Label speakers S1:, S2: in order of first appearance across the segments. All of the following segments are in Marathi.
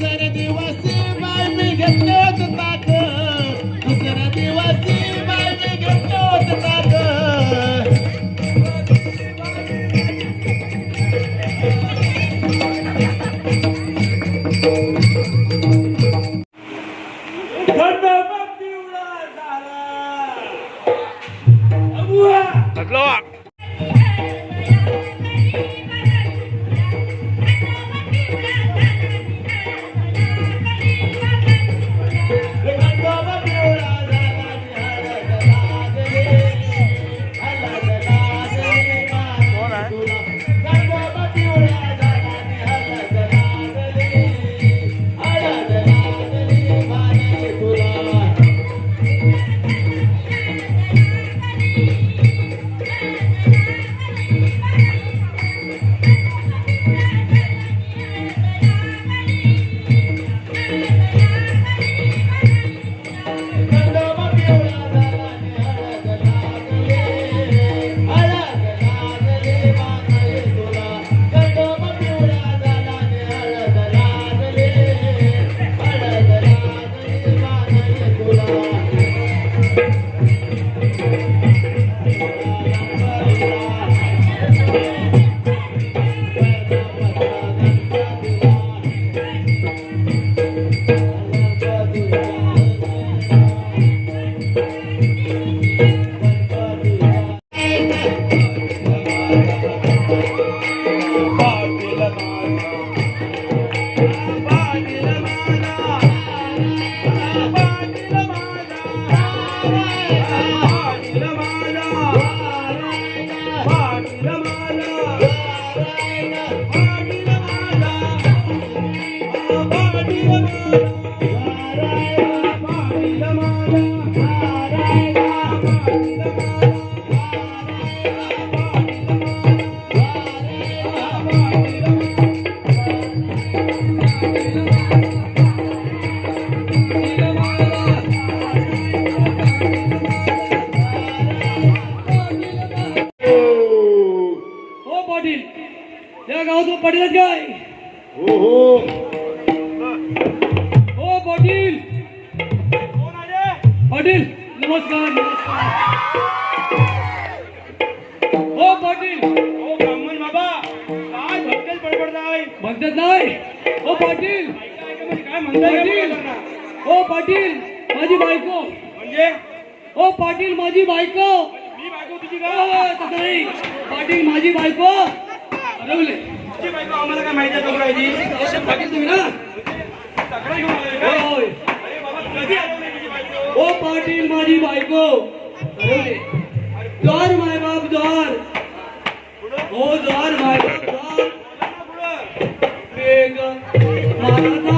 S1: Sara. पाटील
S2: काय
S1: हो हो माय बाप जोर. हो जोर माय बाप जोर. वेग.
S2: माता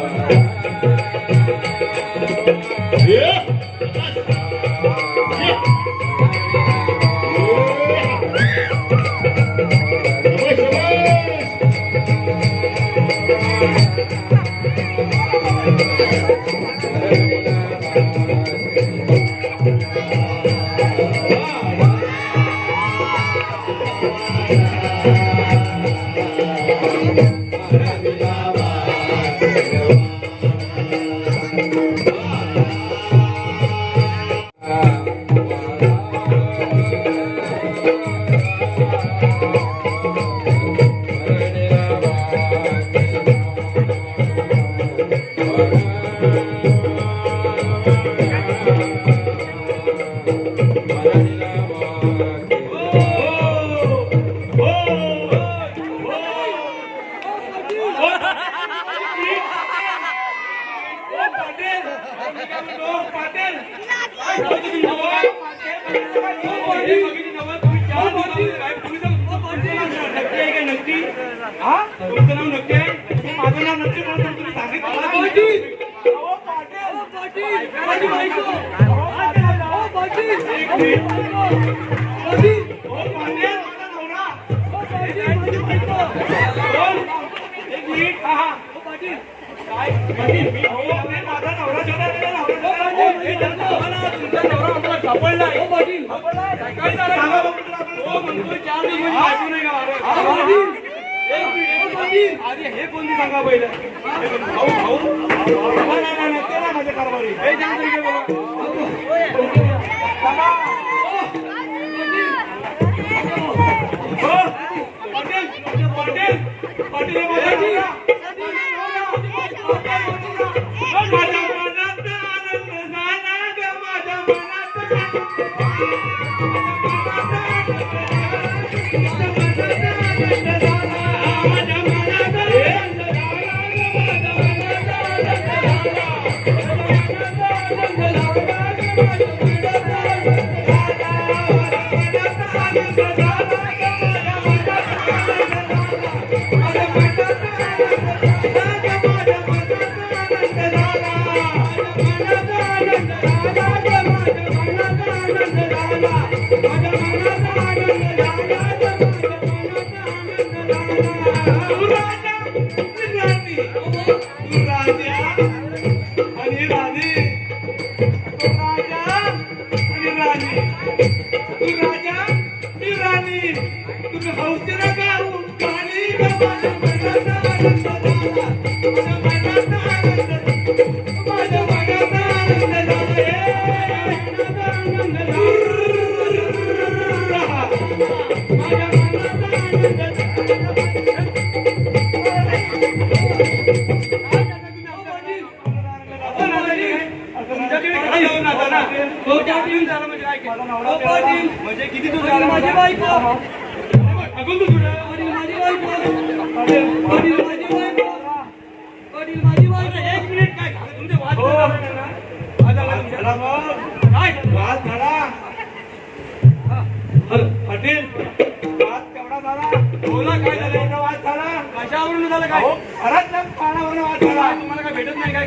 S2: Thank
S1: you.
S2: तुमचा नवरा एक मिनिट, एक मिनिट. आधी हे कोणती सांगा पाटील पाटील पाटील.
S1: बायको पाटील माझी बायको पाटील माझी बायको पाटील माझी बायको
S2: एक मिनिट काय? तुमचे वाद? काय वाद झाला पाटील वाद केवढा झाला बोला काय झालं वाद झाला कशावरून झालं काय ना पाण्यावरून वाद झाला तुम्हाला काय भेटत नाही काय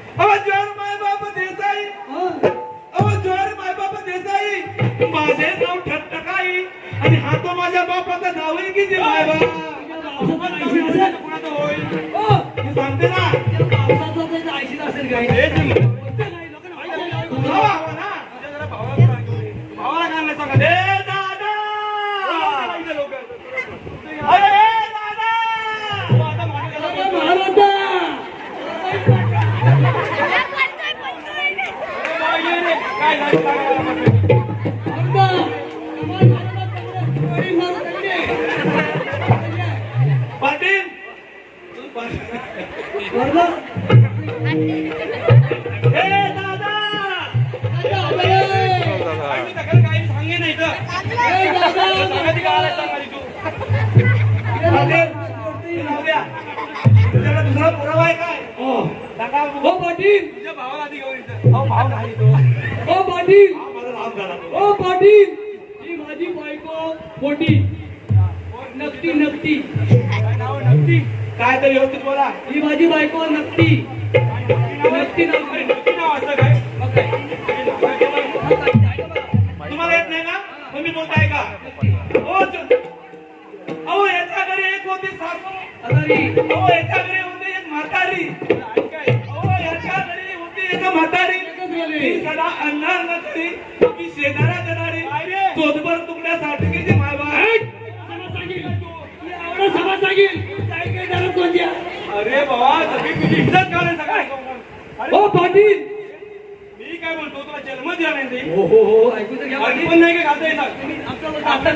S1: ओ पाटील! हा ओ
S2: पाटील! ही माझी
S1: बायको मोठी. नक्की नक्की?
S2: नक्की. काय तर व्यवस्थित बोला
S1: ही माझी बायको नक्की.
S2: नक्की नक्की नाव असतं काय? तुम्हाला येत नाही ना? मग मी बोलताय का ओ च- अहो याच्या घरी एक होती सासू. अहो याच्या घरी होती एक म्हातारी. अहो याच्या घरी होती एक म्हातारी. ती सदा अन्न अन्न करी ती शेजारा देणारी. चोदभर तुकड्यासाठी किती
S1: सभा सांगेल.
S2: अरे बाबा सगळी तुझी इज्जत करायला
S1: पाटील.
S2: मी काय बोलतो तुला जन्म दिला नाही ते?
S1: हो हो हो ऐकू तर घ्या
S2: पण नाही घालता येतात
S1: तुम्ही.
S2: पाटील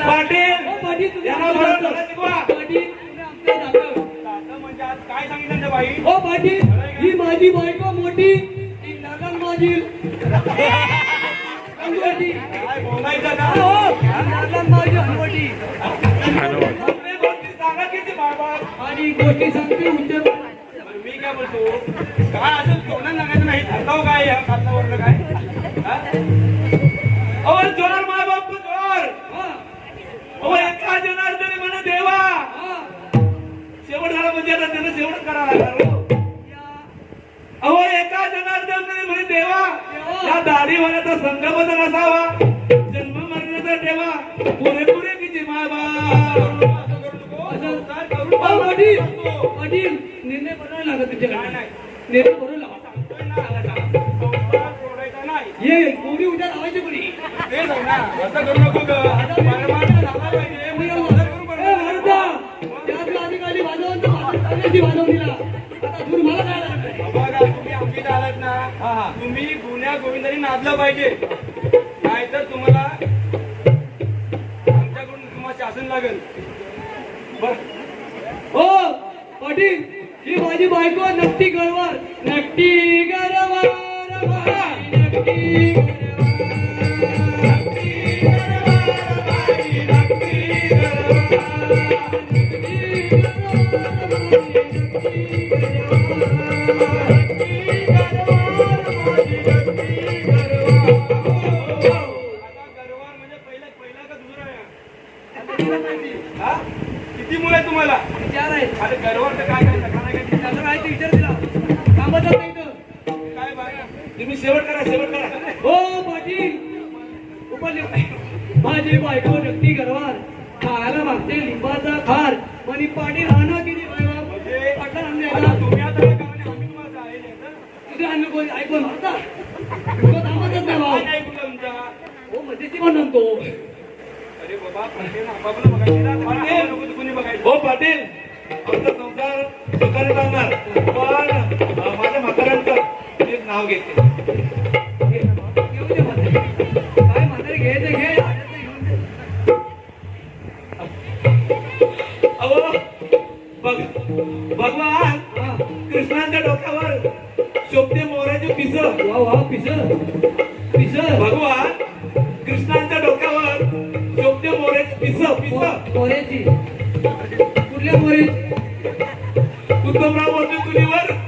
S1: पाटील तुम्ही. पाटील तुम्ही.
S2: आता म्हणजे आज काय सांगितलं बाई?
S1: ओ पाटील. ही माझी बायको मोठी. नागल माझी
S2: गोष्टी
S1: सांगते उच्च
S2: मी काय बोलतो? काय असं तोंडात लागायचं नाही. धरताव काय या खातल्यावरनं काय? अहो जोरार माय बाप जोर अहो एका जनार्दनी म्हणे देवा.
S1: हा.
S2: शेवट झाला म्हणजे आता त्यानं शेवट करावा लागणार हो.
S1: या
S2: अहो एका जनार्दन म्हणे देवा या दाढीवाल्याचा संघबदल असावा जन्म मरण्याचा ठेवा पुरेपुरे किती मायबा
S1: असं निर्णय बनवायला लागत तुमच्याकडे निर्णय बनवून लावा ये कोणी उद्या लावायची कोणी ए, भारता, त्यातला अधिकारी वाजवून वाजवून दिला आता दूर मला काय लागलं?
S2: तुम्ही गुन्ह्या गोविंदांनी नादलं पाहिजे. नाहीतर तुम्हाला आमच्याकडून तुम्हाला शासन लागेल.
S1: हो पाटील ही माझी बायको नक्की गरवार नक्की गरवार बाई, नक्की
S2: तुम्ही शेवट करा शेवट करा.
S1: हो पाटील उपले माझी बायको नक्की गरवार खायला मागते लिंबाचा खार. म्हणी पाटील हाना किती
S2: म्हणजे तुम्ही आता आम्ही
S1: ऐकून मारता कामातच नाही
S2: तुमचा
S1: हो पण म्हणतो.
S2: अरे बाबा पाटील. हो पाटील. आमचा संसार सुखाने पण माझ्या नाव घेते.
S1: घे. काय घ्यायचं घे घेऊन दे.
S2: अहो बघ भगवान. कृष्णाच्या डोक्यावर शोभते मोराचे पिस.
S1: वा वा पिस. पिस.
S2: भगवान कृष्णाच्या डोक्यावर शोभते मोराचे पिस पिस.
S1: मोऱ्याची कुठल्या मोऱ्याची
S2: उत्तमराव मोठे चुलीवर.